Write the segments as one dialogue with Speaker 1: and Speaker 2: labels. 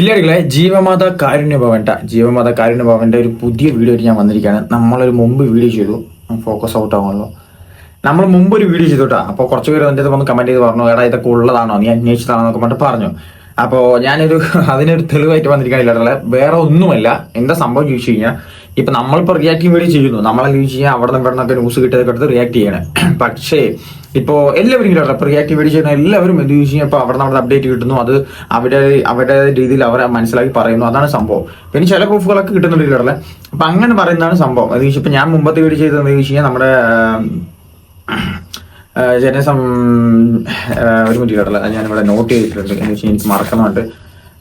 Speaker 1: കില്ലാടികളെ ജീവമാത കാരുണ്യ ഭവന്റെ ജീവമാത കാരുണ്യ ഭവന്റെ ഒരു പുതിയ വീഡിയോ ഞാൻ വന്നിരിക്കുകയാണ്. നമ്മളൊരു മുമ്പ് വീഡിയോ ചെയ്തു. ഫോക്കസ് ഔട്ട് ആവുമല്ലോ നമ്മൾ മുമ്പ് ഒരു വീഡിയോ ചെയ്തു കേട്ടോ അപ്പോൾ കുറച്ച് പേര് എന്റെ വന്ന് കമന്റ് ചെയ്ത് പറഞ്ഞു എടാ ഇതൊക്കെ ഉള്ളതാണോ? നീ അന്വേഷിച്ചതാണോ? എന്നൊക്കെ പറഞ്ഞിട്ട് പറഞ്ഞു. അപ്പോൾ ഞാനൊരു അതിനൊരു തെളിവായിട്ട് വന്നിരിക്കാനില്ല വേറെ ഒന്നുമല്ല. എന്താ സംഭവം ചോദിച്ചു കഴിഞ്ഞാൽ ഇപ്പൊ നമ്മളിപ്പോൾ ചെയ്യും വീഡിയോ ചെയ്യുന്നു. നമ്മളെ ചോദിച്ചു ചെയ്യാൻ അവിടെ നിന്ന് ഇവിടെ ന്യൂസ് കിട്ടിയതൊക്കെ എടുത്ത് റിയാക്ട് ചെയ്യണം. പക്ഷേ ഇപ്പോ എല്ലാവരും ഇങ്ങനെ റിയാക്റ്റീവ് വീഡിയോ ചെയ്യുന്ന എല്ലാവരും എന്ത് കഴിഞ്ഞാൽ ഇപ്പോൾ അവിടെ നിന്ന് അവിടെ അപ്ഡേറ്റ് കിട്ടുന്നു. അത് അവിടെ അവരുടെ രീതിയിൽ അവരെ മനസ്സിലാക്കി പറയുന്നു. അതാണ് സംഭവം. പിന്നെ ചില പ്രൂഫുകളൊക്കെ കിട്ടുന്നുണ്ട് ഇല്ലേ അപ്പൊ അങ്ങനെ പറയുന്നതാണ് സംഭവം. അത് ഇപ്പൊ ഞാൻ മുമ്പത്തെ വീഡിയോ ചെയ്തതെന്ന് ചോദിച്ചു കഴിഞ്ഞാൽ നമ്മുടെ ജനസം ഒരു മിനിറ്റ് കേട്ടല്ല ഞാനിവിടെ നോട്ട് ചെയ്തിട്ടുണ്ട്. എന്ന് വെച്ചാൽ എനിക്ക് മറക്കുന്നുണ്ട്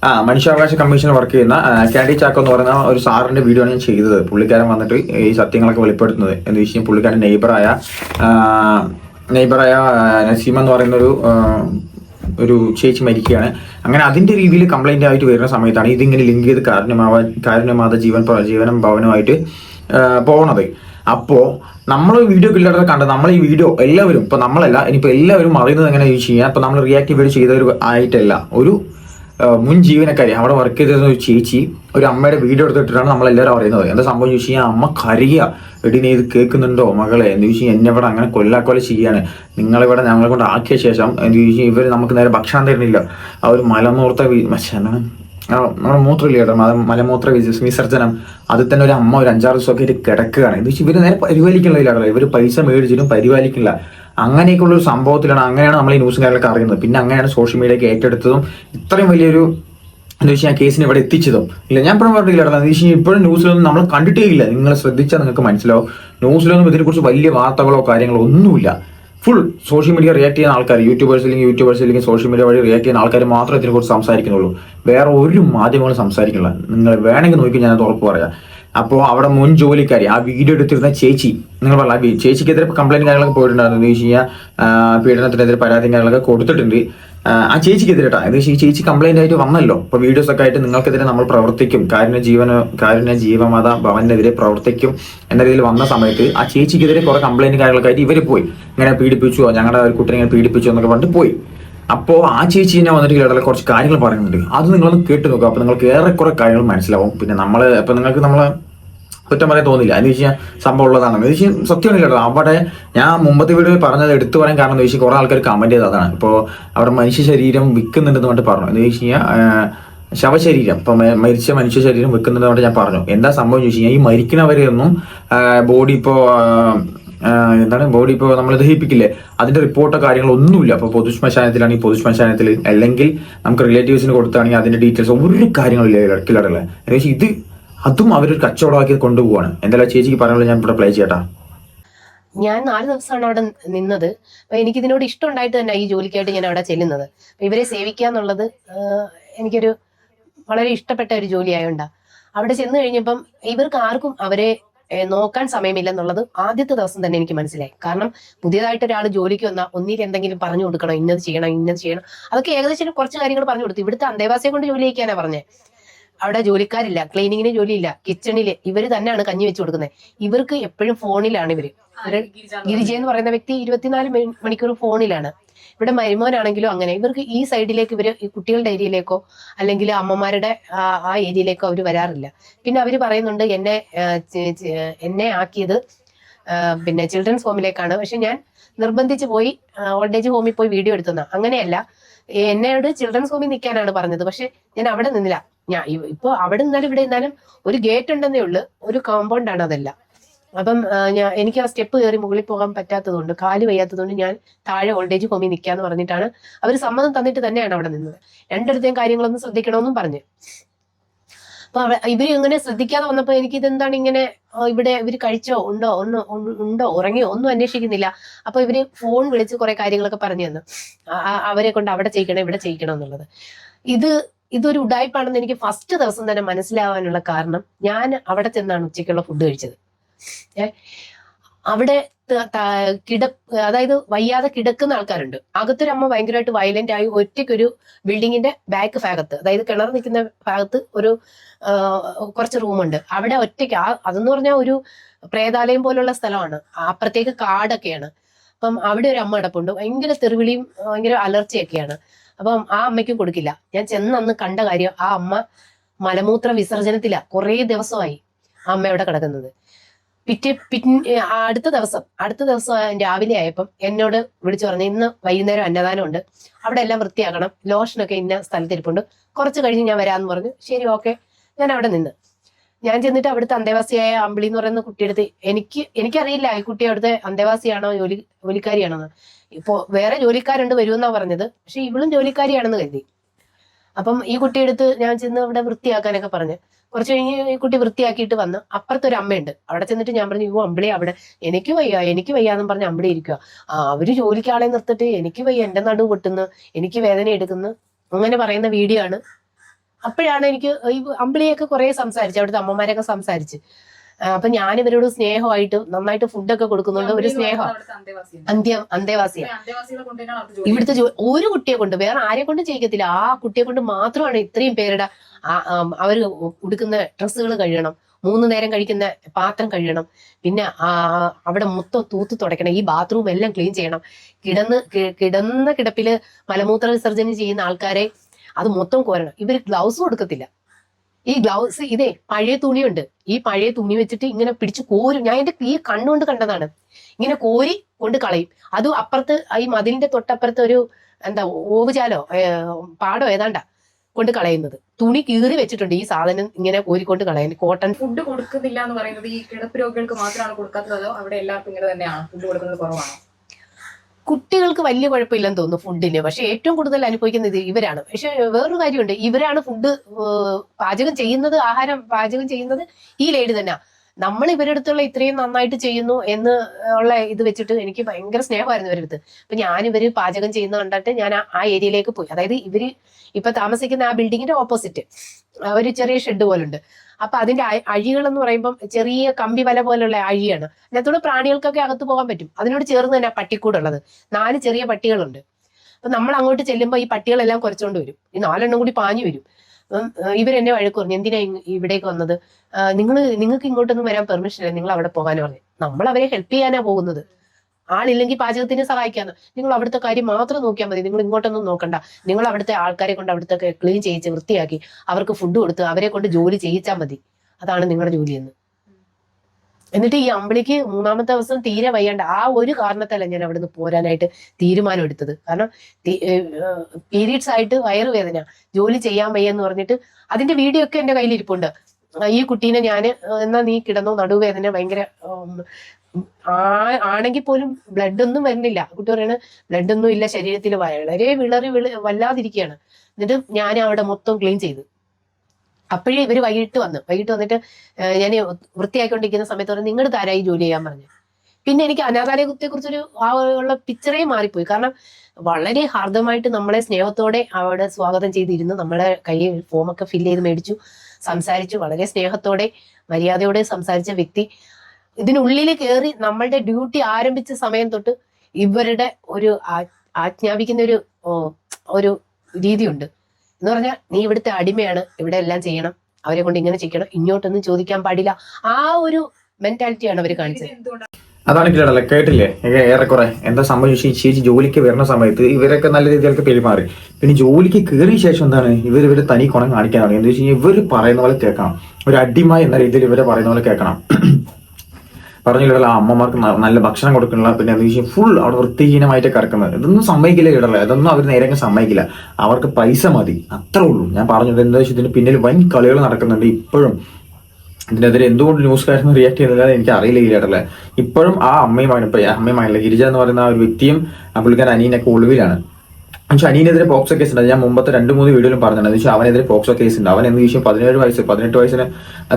Speaker 1: ആ മനുഷ്യാവകാശ കമ്മീഷൻ വർക്ക് ചെയ്യുന്ന കാൻഡി ചാക്കോ എന്ന് പറയുന്ന ഒരു സാറിന്റെ വീഡിയോ ആണ് ഞാൻ ചെയ്തത്. പുള്ളിക്കാരൻ വന്നിട്ട് ഈ സത്യങ്ങളൊക്കെ വെളിപ്പെടുത്തുന്നത്. എന്ന് വെച്ച് കഴിഞ്ഞാൽ പുള്ളിക്കാരൻ നെയ്ബറായ നെയ്ബറായ നസീമ എന്ന് പറയുന്ന ഒരു ഒരു ചേച്ചി മരിക്കുകയാണ്. അങ്ങനെ അതിന്റെ രീതിയിൽ കംപ്ലൈന്റ് ആയിട്ട് വരുന്ന സമയത്താണ് ഇതിങ്ങനെ ലിങ്ക് ചെയ്ത് കാരുണ്യമാവാൻ കാരുണ്യമാത ജീവൻ ജീവനം ഭവനമായിട്ട് പോണത്. അപ്പോ നമ്മൾ വീഡിയോ കില്ലാതെ കണ്ട് നമ്മൾ ഈ വീഡിയോ എല്ലാവരും ഇപ്പൊ നമ്മളല്ല ഇനിയിപ്പോ എല്ലാവരും അറിയുന്നത് എങ്ങനെ ചോദിച്ചു കഴിഞ്ഞാൽ ഇപ്പൊ നമ്മൾ റിയാക്ട് വീഡിയോ ചെയ്തൊരു ആയിട്ടല്ല ഒരു മുൻ ജീവനക്കാരി അവിടെ വർക്ക് ചെയ്തിരുന്ന ഒരു ചേച്ചി ഒരു അമ്മയുടെ വീഡിയോ എടുത്തിട്ടാണ് നമ്മളെല്ലാവരും അറിയുന്നത്. എന്താ സംഭവം ചോദിച്ചു കഴിഞ്ഞാൽ അമ്മ കരയുക. എടി നീ ഇത് കേൾക്കുന്നുണ്ടോ മകളെ? എന്ന് ചോദിച്ചു എന്നെ ഇവിടെ അങ്ങനെ കൊല്ലാക്കൊല ചെയ്യാണ്. നിങ്ങളിവിടെ ഞങ്ങളെ കൊണ്ട് ആക്കിയ ശേഷം എന്ന് ചോദിച്ചു ഇവർ നമുക്ക് നേരെ ഭക്ഷണം തരുന്നില്ല. ആ ഒരു മലമൂർത്ത എന്താണ്? നമ്മുടെ മൂത്രമില്ലേ മലമൂത്ര വിസ- വിസർജനം അതിൽ തന്നെ ഒരു അമ്മ ഒരു അഞ്ചാറ് ദിവസമൊക്കെ ആയിട്ട് കിടക്കുകയാണ്. എന്ന് വെച്ചാൽ ഇവർ നേരെ പരിപാലിക്കണില്ല ഇവർ പൈസ മേടിച്ചിട്ടും പരിപാലിക്കില്ല അങ്ങനെയൊക്കെയുള്ള ഒരു സംഭവത്തിലാണ് അങ്ങനെയാണ് നമ്മൾ ഈ ന്യൂസും കാര്യങ്ങളൊക്കെ അറിയുന്നത്. പിന്നെ അങ്ങനെയാണ് സോഷ്യൽ മീഡിയയ്ക്ക് ഏറ്റെടുത്തതും ഇത്രയും വലിയൊരു എന്താ വെച്ചാൽ കേസിനെ ഇവിടെ എത്തിച്ചതും. ഇല്ല ഞാൻ ഇപ്പോഴും പറഞ്ഞില്ല എന്താ വെച്ചാൽ ഇപ്പോഴും ന്യൂസിലൊന്നും നമ്മൾ കണ്ടിട്ടേ ഇല്ല നിങ്ങൾ ശ്രദ്ധിച്ചാൽ നിങ്ങൾക്ക് മനസ്സിലാവും. ന്യൂസിലൊന്നും ഇതിനെക്കുറിച്ച് വലിയ വാർത്തകളോ കാര്യങ്ങളോ ഒന്നുമില്ല. ഫുൾ സോഷ്യൽ മീഡിയ റിയാക്ട് ചെയ്യുന്ന ആൾക്കാർ യൂട്യൂബേഴ്സ് അല്ലെങ്കിൽ യൂട്യൂബേഴ്സ് അല്ലെങ്കിൽ സോഷ്യൽ മീഡിയ വഴി റിയാക്ട് ചെയ്യുന്ന ആൾക്കാർ മാത്രമേ ഇതിനെക്കുറിച്ച് സംസാരിക്കുന്നുള്ളൂ. വേറെ ഒരു മാധ്യമങ്ങളും സംസാരിക്കില്ല നിങ്ങൾ വേണമെങ്കിൽ നോക്കി ഞാനത് ഉറപ്പ് പറയാം. അപ്പോൾ അവിടെ മുൻ ജോലിക്കാരി ആ വീഡിയോ എടുത്തിരുന്ന ചേച്ചി നിങ്ങൾ പറഞ്ഞ ചേച്ചിക്കെതിരെ കംപ്ലൈന്റ് കാര്യങ്ങളൊക്കെ പോയിട്ടുണ്ടായിരുന്നു. എന്ന് വെച്ച് കഴിഞ്ഞാൽ പീഡനത്തിനെതിരെ പരാതിയും കാര്യങ്ങളൊക്കെ കൊടുത്തിട്ടുണ്ട്. ആ, ചേച്ചിക്കെതിരെ. എന്ന് വെച്ചാൽ ഈ ചേച്ചി കംപ്ലൈന്റ് ആയിട്ട് വന്നല്ലോ. അപ്പോൾ വീഡിയോസ് ഒക്കെ ആയിട്ട് നിങ്ങൾക്കെതിരെ നമ്മൾ പ്രവർത്തിക്കും. കാരുണ്യ ജീവന കാരുണ്യ ജീവമാത ഭവനെതിരെ പ്രവർത്തിക്കും എന്ന രീതിയിൽ വന്ന സമയത്ത് ആ ചേച്ചിക്കെതിരെ കുറെ കംപ്ലൈന്റ് കാര്യങ്ങളൊക്കെ ആയിട്ട് ഇവർ പോയി. ഇങ്ങനെ പീഡിപ്പിച്ചു ഞങ്ങളുടെ ഒരു കുട്ടിനെ ഇങ്ങനെ പീഡിപ്പിച്ചു എന്നൊക്കെ പറഞ്ഞിട്ട് പോയി. അപ്പോൾ ആ ചേച്ചി തന്നെ വന്നിട്ട് കേട്ടാൽ കുറച്ച് കാര്യങ്ങൾ പറയുന്നുണ്ട്. അത് നിങ്ങളൊന്ന് കേട്ട് നോക്കുക അപ്പോൾ നിങ്ങൾക്ക് ഏറെക്കുറെ കാര്യങ്ങൾ മനസ്സിലാവും. പിന്നെ നമ്മൾ അപ്പോൾ നിങ്ങൾക്ക് നമ്മളെ കുറ്റം പറയാൻ തോന്നില്ല എന്ന് വെച്ചാൽ സംഭവം ഉള്ളതാണ് എന്ന് വെച്ചാൽ സത്യമാണ് കേട്ടോ അവിടെ ഞാൻ മുമ്പത്തെ വീഡിയോയിൽ പറഞ്ഞത് എടുത്തു പറയാൻ കാരണം എന്ന് വെച്ചാൽ കുറെ ആൾക്കാർ കമന്റ് ചെയ്ത് അതാണ് ഇപ്പോൾ അവിടെ മനുഷ്യ ശരീരം വിൽക്കുന്നുണ്ടെന്ന് പറഞ്ഞിട്ട് പറഞ്ഞു. എന്ന് വെച്ച് കഴിഞ്ഞാൽ ശവശരീരം. ഇപ്പൊ മരിച്ച മനുഷ്യ ശരീരം പറഞ്ഞിട്ട് ഞാൻ പറഞ്ഞു. എന്താ സംഭവം ചോദിച്ചു കഴിഞ്ഞാൽ ഈ മരിക്കണവരെയൊന്നും ബോഡി ഇപ്പോ എന്താണ്? ബോഡി ഇപ്പോൾ നമ്മൾ ദഹിപ്പിക്കില്ലേ? അതിന്റെ റിപ്പോർട്ടോ കാര്യങ്ങളോ ഒന്നുമില്ല. അപ്പോൾ പൊതുശ്മശാനത്തിലാണെങ്കിൽ പൊതുശ്മശാനത്തിൽ. അല്ലെങ്കിൽ നമുക്ക് റിലേറ്റീവ്സിന് കൊടുത്താണെങ്കിൽ അതിന്റെ ഡീറ്റെയിൽസ് ഒരു കാര്യങ്ങളില്ല കിളറില്ല ഇത് അതും അവരൊരു കച്ചവടമാക്കി കൊണ്ടുപോവാണ്. എന്തായാലും ചേച്ചിക്ക് പറയാനുള്ളത് ഞാൻ ഇവിടെ പ്ലേ ചെയ്യട്ടാ.
Speaker 2: ഞാൻ നാല് ദിവസമാണ് അവിടെ നിന്നത്. അപ്പൊ എനിക്ക് ഇതിനോട് ഇഷ്ടമുണ്ടായിട്ട് തന്നെ ഈ ജോലിക്കായിട്ട് ഞാൻ അവിടെ ചെല്ലുന്നത്. ഇവരെ സേവിക്കുക എന്നുള്ളത് എനിക്കൊരു വളരെ ഇഷ്ടപ്പെട്ട ഒരു ജോലി ആയോണ്ടാ അവിടെ ചെന്ന് കഴിഞ്ഞപ്പം ഇവർക്ക് ആർക്കും അവരെ നോക്കാൻ സമയമില്ലെന്നുള്ളത് ആദ്യത്തെ ദിവസം തന്നെ എനിക്ക് മനസ്സിലായി. കാരണം പുതിയതായിട്ട് ഒരാൾ ജോലിക്ക് വന്നാൽ ഒന്നിൽ എന്തെങ്കിലും പറഞ്ഞു കൊടുക്കണം? ഇന്നത് ചെയ്യണം ഇന്നത് ചെയ്യണം. അതൊക്കെ ഏകദേശം കുറച്ച് കാര്യങ്ങൾ പറഞ്ഞു കൊടുത്തു. ഇവിടുത്തെ അന്തേവാസിയെ കൊണ്ട് ജോലി ചെയ്യിക്കാനാ പറഞ്ഞേ. അവിടെ ജോലിക്കാരില്ല ക്ലീനിങ്ങിന് ജോലിയില്ല കിച്ചണിൽ ഇവർ തന്നെയാണ് കഞ്ഞി വെച്ച് കൊടുക്കുന്നത്. ഇവർക്ക് എപ്പോഴും ഫോണിലാണ് ഇവർ. ഗിരിജ എന്ന് പറയുന്ന വ്യക്തി ഇരുപത്തിനാല് മണി- മണിക്കൂർ ഫോണിലാണ്. ഇവിടെ മരുമോനാണെങ്കിലും അങ്ങനെ. ഇവർക്ക് ഈ സൈഡിലേക്ക് ഇവർ ഈ കുട്ടികളുടെ ഏരിയയിലേക്കോ അല്ലെങ്കിൽ അമ്മമാരുടെ ആ ഏരിയയിലേക്കോ അവർ വരാറില്ല. പിന്നെ അവർ പറയുന്നുണ്ട് എന്നെ എന്നെ ആക്കിയത് പിന്നെ ചിൽഡ്രൻസ് ഹോമിലേക്കാണ് പക്ഷെ ഞാൻ നിർബന്ധിച്ച് പോയി ഓൾഡ് ഏജ് ഹോമിൽ പോയി വീഡിയോ എടുത്തുന്ന അങ്ങനെയല്ല. എന്നോട് ചിൽഡ്രൻസ് ഹോമിൽ നിൽക്കാനാണ് പറഞ്ഞത്. പക്ഷെ ഞാൻ അവിടെ നിന്നില്ല. ഞാൻ ഇപ്പൊ അവിടെ നിന്നാലും ഇവിടെ നിന്നാലും ഒരു ഗേറ്റ് ഉണ്ടെന്നേ ഉള്ളു. ഒരു കോമ്പൗണ്ട് ആണ് അതെല്ലാം. അപ്പം ഞാൻ എനിക്ക് ആ സ്റ്റെപ്പ് കയറി മുകളിൽ പോകാൻ പറ്റാത്തതുകൊണ്ട് കാൽ വയ്യാത്തതുകൊണ്ട് ഞാൻ താഴെ ഓൾഡേജ് ഹോമിൽ നിൽക്കാന്ന് പറഞ്ഞിട്ടാണ് അവർ സമ്മതം തന്നിട്ട് തന്നെയാണ് അവിടെ നിന്നത്. രണ്ടിടത്തെയും കാര്യങ്ങളൊന്നും ശ്രദ്ധിക്കണമെന്നും പറഞ്ഞു. അപ്പൊ ഇവർ ഇങ്ങനെ ശ്രദ്ധിക്കാതെ വന്നപ്പോ എനിക്ക് ഇതെന്താണ് ഇങ്ങനെ ഇവിടെ ഇവർ കഴിച്ചോ? ഉണ്ടോ? ഒന്ന് ഉണ്ടോ? ഉറങ്ങിയോ? ഒന്നും അന്വേഷിക്കുന്നില്ല. അപ്പൊ ഇവർ ഫോൺ വിളിച്ച് കുറെ കാര്യങ്ങളൊക്കെ പറഞ്ഞു തന്നു. അവരെ കൊണ്ട് അവിടെ ചെയ്യിക്കണം ഇവിടെ ചെയ്യിക്കണം എന്നുള്ളത്. ഇത് ഇതൊരു ഉടായ്പാണെന്ന് എനിക്ക് ഫസ്റ്റ് ദിവസം തന്നെ മനസ്സിലാവാനുള്ള കാരണം ഞാൻ അവിടെ ചെന്നാണ് ഉച്ചയ്ക്കുള്ള ഫുഡ് കഴിച്ചത്. അവിടെ കിട അതായത് വയ്യാതെ കിടക്കുന്ന ആൾക്കാരുണ്ട്. അകത്തൊരമ്മ ഭയങ്കരമായിട്ട് വയലന്റ് ആയി ഒറ്റയ്ക്കൊരു ബിൽഡിങ്ങിന്റെ ബാക്ക് ഭാഗത്ത് അതായത് കിണർ നിൽക്കുന്ന ഭാഗത്ത് ഒരു കുറച്ച് റൂമുണ്ട് അവിടെ ഒറ്റയ്ക്ക് ആ അതെന്ന് പറഞ്ഞാൽ ഒരു പ്രേതാലയം പോലുള്ള സ്ഥലമാണ്. അപ്പുറത്തേക്ക് കാടൊക്കെയാണ്. അപ്പം അവിടെ ഒരു അമ്മ അടപ്പുണ്ട് ഭയങ്കര തെറിവിളിയും ഭയങ്കര അലർച്ചയൊക്കെയാണ്. അപ്പം ആ അമ്മയ്ക്കും കൊടുക്കില്ല. ഞാൻ ചെന്ന് അന്ന് കണ്ട കാര്യം ആ അമ്മ മലമൂത്ര വിസർജനത്തില. കുറേ ദിവസമായി ആ അമ്മ അവിടെ കിടക്കുന്നത്. പിറ്റേ പിന്നെ അടുത്ത ദിവസം അടുത്ത ദിവസം രാവിലെ ആയപ്പം എന്നോട് വിളിച്ചു പറഞ്ഞു ഇന്ന് വൈകുന്നേരം അന്നദാനം ഉണ്ട് അവിടെ എല്ലാം വൃത്തിയാക്കണം. ലോഷനൊക്കെ ഇന്ന സ്ഥലത്തിരിപ്പുണ്ട്. കുറച്ച് കഴിഞ്ഞ് ഞാൻ വരാമെന്ന് പറഞ്ഞു. ശരി ഓക്കെ. ഞാൻ അവിടെ നിന്ന്. ഞാൻ ചെന്നിട്ട് അവിടുത്തെ അന്തേവാസിയായ അമ്പിളി എന്ന് പറയുന്ന കുട്ടിയെടുത്ത് എനിക്ക് എനിക്കറിയില്ല ഈ കുട്ടി അവിടുത്തെ അന്തേവാസിയാണോ ജോലി ജോലിക്കാരിയാണോ ഇപ്പോ വേറെ ജോലിക്കാരുണ്ട് വരുമെന്നാ പറഞ്ഞത്. പക്ഷെ ഇവളും ജോലിക്കാരിയാണെന്ന് കരുതി. അപ്പം ഈ കുട്ടിയെടുത്ത് ഞാൻ ചെന്ന് ഇവിടെ വൃത്തിയാക്കാനൊക്കെ പറഞ്ഞു. കുറച്ച് കഴിഞ്ഞ് ഈ കുട്ടി വൃത്തിയാക്കിയിട്ട് വന്ന് അപ്പുറത്തൊരു അമ്മയുണ്ട്. അവിടെ ചെന്നിട്ട് ഞാൻ പറഞ്ഞു ഓ അമ്പിളി അവിടെ. എനിക്ക് വയ്യ എനിക്ക് വയ്യാന്നും പറഞ്ഞ അമ്പിളി ഇരിക്കുക ആ അവർ ജോലിക്കാളെ നിർത്തിട്ട് എനിക്ക് വയ്യ എന്റെ നടു പൊട്ടുന്നു എനിക്ക് വേദന എടുക്കുന്നു അങ്ങനെ പറയുന്ന വീഡിയോ ആണ് അപ്പോഴാണ് എനിക്ക് ഈ അമ്പിളിയൊക്കെ കുറെ സംസാരിച്ചു അവിടുത്തെ അമ്മമാരൊക്കെ സംസാരിച്ച്. അപ്പൊ ഞാൻ ഇവരോട് സ്നേഹമായിട്ട് നന്നായിട്ട് ഫുഡൊക്കെ കൊടുക്കുന്നുണ്ട്. ഒരു സ്നേഹം. അന്ത്യം അന്തേവാസിയ. ഇവിടുത്തെ ഒരു കുട്ടിയെ കൊണ്ട് വേറെ ആരെ കൊണ്ട് ചെയ്യിക്കത്തില്ല. ആ കുട്ടിയെ കൊണ്ട് മാത്രമാണ് ഇത്രയും പേരുടെ അവർ ഉടുക്കുന്ന ഡ്രസ്സുകൾ കഴിയണം മൂന്ന് നേരം കഴിക്കുന്ന പാത്രം കഴിയണം പിന്നെ ആ അവിടെ മൊത്തം തൂത്ത് തുടയ്ക്കണം. ഈ ബാത്റൂം എല്ലാം ക്ലീൻ ചെയ്യണം. കിടന്ന് കിടന്ന കിടപ്പിൽ മലമൂത്ര വിസർജനം ചെയ്യുന്ന ആൾക്കാരെ അത് മൊത്തം കോരണം. ഇവർ ഗ്ലൗസ് കൊടുക്കത്തില്ല. ഈ ഗ്ലൗസ് ഇതേ പഴയ തുണിയുണ്ട്. ഈ പഴയ തുണി വെച്ചിട്ട് ഇങ്ങനെ പിടിച്ച് കോരും. ഞാൻ എന്റെ ഈ കണ്ണുകൊണ്ട് കണ്ടതാണ്. ഇങ്ങനെ കോരി കൊണ്ട് കളയും. അതും അപ്പുറത്ത് ഈ മതിലിന്റെ തൊട്ടപ്പുറത്ത് ഒരു എന്താ ഓവുചാലോ പാടോ ഏതാണ്ടാ കൊണ്ട് കളയുന്നത്. തുണി കീറി വെച്ചിട്ടുണ്ട്. ഈ സാധനം ഇങ്ങനെ കോരിക്കൊണ്ട് കളയാൻ കോട്ടൺ
Speaker 3: ഫുഡ് കൊടുക്കുന്നില്ല എന്ന് പറയുന്നത് ഈ കിടപ്പ് രോഗികൾക്ക് മാത്രമാണ് കൊടുക്കാത്തത് അവിടെ എല്ലാവർക്കും ഇങ്ങനെ തന്നെയാണ്? ഫുഡ് കൊടുക്കുന്നത് കുറവാണോ?
Speaker 2: കുട്ടികൾക്ക് വലിയ കുഴപ്പമില്ലെന്ന് തോന്നുന്നു ഫുഡിന്. പക്ഷെ ഏറ്റവും കൂടുതൽ അനുഭവിക്കുന്നത് ഇവരാണ്. പക്ഷെ വേറൊരു കാര്യമുണ്ട്. ഇവരാണ് ഫുഡ് പാചകം ചെയ്യുന്നത് ആഹാരം പാചകം ചെയ്യുന്നത് ഈ ലേഡി തന്നെ. നമ്മൾ ഇവരുടെ അടുത്തുള്ള ഇത്രയും നന്നായിട്ട് ചെയ്യുന്നു എന്ന് ഉള്ള ഇത് വെച്ചിട്ട് എനിക്ക് ഭയങ്കര സ്നേഹമായിരുന്നു ഇവരുടെ അടുത്ത്. അപ്പൊ ഞാൻ ഇവർ പാചകം ചെയ്യുന്ന കണ്ടിട്ട് ഞാൻ ആ- ഏരിയയിലേക്ക് പോയി. അതായത് ഇവർ ഇപ്പൊ താമസിക്കുന്ന ആ ബിൽഡിങ്ങിന്റെ ഓപ്പോസിറ്റ് ഒരു ചെറിയ ഷെഡ് പോലുണ്ട്. അപ്പൊ അതിന്റെ അഴികൾ എന്ന് പറയുമ്പോൾ ചെറിയ കമ്പി വല പോലുള്ള അഴിയാണ്. അതിനകത്തോട് പ്രാണികൾക്കൊക്കെ അകത്ത് പോകാൻ പറ്റും. അതിനോട് ചേർന്ന് തന്നെ പട്ടിക്കൂടുള്ളത്. നാല് ചെറിയ പട്ടികളുണ്ട്. അപ്പൊ നമ്മൾ അങ്ങോട്ട് ചെല്ലുമ്പോൾ ഈ പട്ടികളെല്ലാം കുറച്ചുകൊണ്ട് വരും. ഈ നാലെണ്ണം കൂടി പാഞ്ഞു വരും. അപ്പം ഇവരെന്നെ വഴക്ക് പറഞ്ഞു എന്തിനാ ഇവിടേക്ക് വന്നത്? നിങ്ങൾ നിങ്ങൾക്ക് ഇങ്ങോട്ടൊന്നും വരാൻ പെർമിഷൻ ഇല്ല. നിങ്ങൾ അവിടെ പോകാൻ പറഞ്ഞു. നമ്മൾ അവരെ ഹെൽപ്പ് ചെയ്യാനാ പോകുന്നത്. ആളില്ലെങ്കിൽ പാചകത്തിന് സഹായിക്കാന്ന്. നിങ്ങൾ അവിടുത്തെ കാര്യം മാത്രം നോക്കിയാൽ മതി. നിങ്ങൾ ഇങ്ങോട്ടൊന്നും നോക്കണ്ട. നിങ്ങൾ അവിടുത്തെ ആൾക്കാരെ കൊണ്ട് അവിടുത്തെ ക്ലീൻ ചെയ്യിച്ച് വൃത്തിയാക്കി അവർക്ക് ഫുഡ് കൊടുത്ത് അവരെ കൊണ്ട് ജോലി ചെയ്യിച്ചാൽ മതി. അതാണ് നിങ്ങളുടെ ജോലി എന്ന് എന്നിട്ട് ഈ അമ്പിളിക്ക് മൂന്നാമത്തെ ദിവസം തീരെ വയ്യാണ്ട് ആ ഒരു കാരണത്തല്ല ഞാൻ അവിടുന്ന് പോരാനായിട്ട് തീരുമാനം എടുത്തത്. കാരണം പീരീഡ്സ് ആയിട്ട് വയറുവേദന ജോലി ചെയ്യാൻ വയ്യെന്ന് പറഞ്ഞിട്ട് അതിന്റെ വീഡിയോ ഒക്കെ എന്റെ കയ്യിൽ ഇരിപ്പുണ്ട് ഈ കുട്ടീനെ ഞാൻ എന്നാ നീ കിടന്നു? നടുവേദന ഭയങ്കര ആണെങ്കിൽ പോലും ബ്ലഡ് ഒന്നും വരുന്നില്ല. കുട്ടി പറയണ ബ്ലഡ് ഒന്നും ഇല്ല ശരീരത്തിൽ. വളരെ വിളറി വിള വല്ലാതിരിക്കുകയാണ് എന്നിട്ട് ഞാൻ അവിടെ മൊത്തം ക്ലീൻ ചെയ്തു. അപ്പോഴേ ഇവർ വൈകിട്ട് വന്നു. വൈകിട്ട് വന്നിട്ട് ഞാൻ വൃത്തിയാക്കിക്കൊണ്ടിരിക്കുന്ന സമയത്ത് പറഞ്ഞു നിങ്ങളുടെ താരായി ജോലി ചെയ്യാൻ പറഞ്ഞു? പിന്നെ എനിക്ക് അനാഥാലയത്തെ കുറിച്ചൊരു ആ ഉള്ള പിക്ചറേ മാറിപ്പോയി. കാരണം വളരെ ഹാർദമായിട്ട് നമ്മളെ സ്നേഹത്തോടെ അവിടെ സ്വാഗതം ചെയ്തിരുന്നു. നമ്മളെ കയ്യിൽ ഫോമൊക്കെ ഫില്ല് ചെയ്ത് മേടിച്ചു. സംസാരിച്ചു. വളരെ സ്നേഹത്തോടെ മര്യാദയോടെ സംസാരിച്ച വ്യക്തി. ഇതിനുള്ളിൽ കയറി നമ്മളുടെ ഡ്യൂട്ടി ആരംഭിച്ച സമയം തൊട്ട് ഇവരുടെ ഒരു ആജ്ഞാപിക്കുന്ന ഒരു ഒരു രീതിയുണ്ട്. എന്ന് പറഞ്ഞാൽ നീ ഇവിടുത്തെ അടിമയാണ്. ഇവിടെ എല്ലാം ചെയ്യണം. അവരെ കൊണ്ട് ഇങ്ങനെ ചെയ്യണം. ഇങ്ങോട്ടൊന്നും ചോദിക്കാൻ പാടില്ല. ആ ഒരു മെന്റാലിറ്റിയാണ് അവർ കാണിച്ചത്.
Speaker 1: അതാണ് കേട്ടല്ലേ? കേട്ടില്ലേ ഏറെക്കുറെ? എന്താ സംഭവിച്ചു ഈ ചേച്ചി ജോലിക്ക് വരുന്ന സമയത്ത് ഇവരൊക്കെ നല്ല രീതിയിലൊക്കെ പെരുമാറി. പിന്നെ ജോലിക്ക് കയറിയ ശേഷം എന്താണ്? ഇവർ ഇവർ തനി കുണം കാണിക്കാൻ തുടങ്ങി. എന്താ വെച്ച് കഴിഞ്ഞാൽ ഇവർ പറയുന്ന പോലെ കേൾക്കണം. ഒരു അടിമ എന്ന രീതിയിൽ ഇവരെ പറയുന്ന പോലെ കേൾക്കണം. പറഞ്ഞില്ല കിടല അമ്മമാർക്ക് നല്ല ഭക്ഷണം കൊടുക്കണില്ല പിന്നെ അത് വിഷയം ഫുൾ അവിടെ വൃത്തിഹീനമായിട്ട് കിടക്കുന്നത് ഇതൊന്നും സമ്മതിക്കില്ല ഇടല്ല ഇതൊന്നും അവർ നേരെ സമ്മതിക്കില്ല. അവർക്ക് പൈസ മതി അത്രേ ഉള്ളൂ. ഞാൻ പറഞ്ഞത് എന്താ വെച്ചാൽ ഇതിന് പിന്നിൽ വൻ കളികൾ നടക്കുന്നുണ്ട് ഇപ്പോഴും. ഇതിനെതിരെ എന്തുകൊണ്ട് ന്യൂസ് ന്യൂസ്കാരൊന്നും റിയാക്ട് ചെയ്യുന്നില്ല എനിക്ക് അറിയില്ല ഗിരിജാട്ടല്ലേ ഇപ്പോഴും ആ അമ്മയുമാണ് ഇപ്പൊ അമ്മയുമായില്ല ഗിരിജ എന്ന് പറയുന്ന ആ ഒരു വ്യക്തിയും പുള്ളിക്കാരൻ അനിയനൊക്കെ ഒളിവിലാണ്. പക്ഷെ അനിയനെതിരെ പോക്സോ കേസ് ഉണ്ട്. ഞാൻ മുമ്പത്തെ രണ്ട് മൂന്ന് വീഡിയോയിലും പറഞ്ഞിട്ടുണ്ട്. എന്ന് അവനെതിരെ പോക്സോ കേസ് ഉണ്ട്. അവൻ എന്ന് ചോദിച്ചാൽ പതിനേഴ് വയസ്സ് പതിനെട്ട് വയസ്സിന്